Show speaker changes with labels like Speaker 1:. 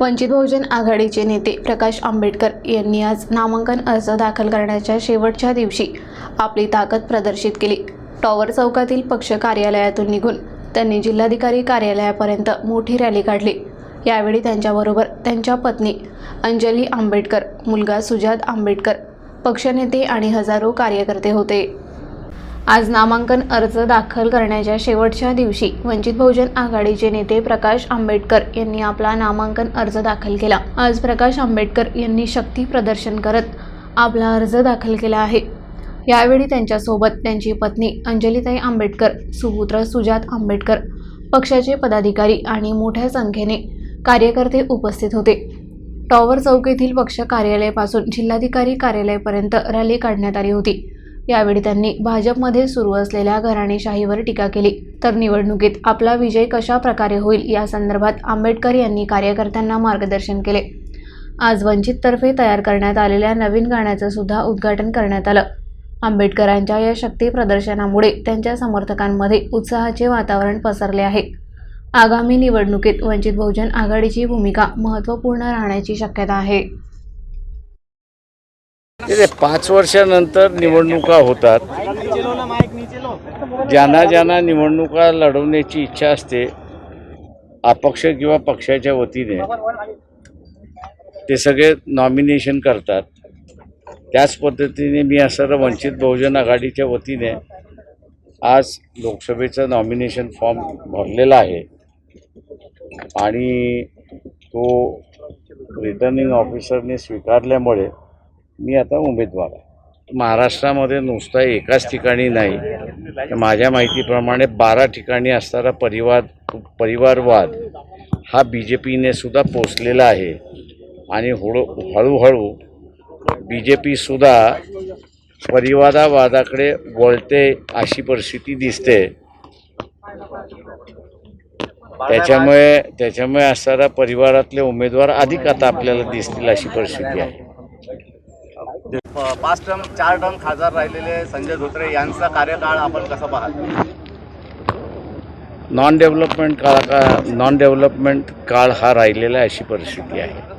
Speaker 1: वंचित बहुजन आघाडीचे नेते प्रकाश आंबेडकर यांनी आज नामांकन अर्ज दाखल करण्याच्या शेवटच्या दिवशी आपली ताकद प्रदर्शित केली. टॉवर चौकातील पक्ष कार्यालयातून निघून त्यांनी जिल्हाधिकारी कार्यालयापर्यंत मोठी रॅली काढली. यावेळी त्यांच्याबरोबर त्यांच्या पत्नी अंजली आंबेडकर मुलगा सुजात आंबेडकर पक्षनेते आणि हजारो कार्यकर्ते होते. आज नामांकन अर्ज दाखल करण्याच्या शेवटच्या दिवशी वंचित बहुजन आघाडीचे नेते प्रकाश आंबेडकर यांनी आपला नामांकन अर्ज दाखल केला. आज प्रकाश आंबेडकर यांनी शक्ती प्रदर्शन करत आपला अर्ज दाखल केला आहे. यावेळी त्यांच्यासोबत त्यांची पत्नी अंजलीताई आंबेडकर सुपुत्र सुजात आंबेडकर पक्षाचे पदाधिकारी आणि मोठ्या संख्येने कार्यकर्ते उपस्थित होते. टॉवर चौक येथील पक्ष कार्यालयापासून जिल्हाधिकारी कार्यालयापर्यंत रॅली काढण्यात आली होती. यावेळी त्यांनी भाजपमध्ये सुरू असलेल्या घराणेशाहीवर टीका केली. तर निवडणुकीत आपला विजय कशा प्रकारे होईल या संदर्भात आंबेडकर यांनी कार्यकर्त्यांना मार्गदर्शन केले. आज वंचिततर्फे तयार करण्यात आलेल्या नवीन गाण्याचं सुद्धा उद्घाटन करण्यात आलं. आंबेडकरांच्या या शक्ती प्रदर्शनामुळे त्यांच्या समर्थकांमध्ये उत्साहाचे वातावरण पसरले आहे. आगामी निवडणुकीत वंचित बहुजन आघाडीची भूमिका महत्त्वपूर्ण राहण्याची शक्यता आहे.
Speaker 2: ते पाच वर्षानंतर निवडणुका होतात. ज्यांना ज्यांना निवडणुका लढवण्याची इच्छा असते अपक्ष किंवा पक्षाच्या वतीने ते सगळे नॉमिनेशन करतात. त्याच पद्धतीने मी असं वंचित बहुजन आघाडीच्या वतीने आज लोकसभेचं नॉमिनेशन फॉर्म भरलेला आहे. आणि तो रिटर्निंग ऑफिसरने स्वीकारल्यामुळे मी आता उमेदवार आहे. महाराष्ट्रामध्ये नुसता एकाच ठिकाणी नाही. तर माझ्या माहितीप्रमाणे बारा ठिकाणी असणारा परिवार परिवारवाद हा बी जे पीने सुद्धा पोचलेला आहे. आणि हळू हळूहळू बी जे पीसुद्धा परिवादावादाकडे वळते अशी परिस्थिती दिसते. त्याच्यामुळे त्याच्यामुळे असणारा परिवारातले उमेदवार अधिक आता आपल्याला दिसतील अशी परिस्थिती आहे.
Speaker 3: पाच टर्म चार टर्म खासदार राहिलेले संजय धोत्रे यांचा कार्यकाळ आपण कसा पाहाल
Speaker 2: नॉन डेव्हलपमेंट काळ का नॉन डेव्हलपमेंट काळ हा राहिलेला अशी परिस्थिती आहे.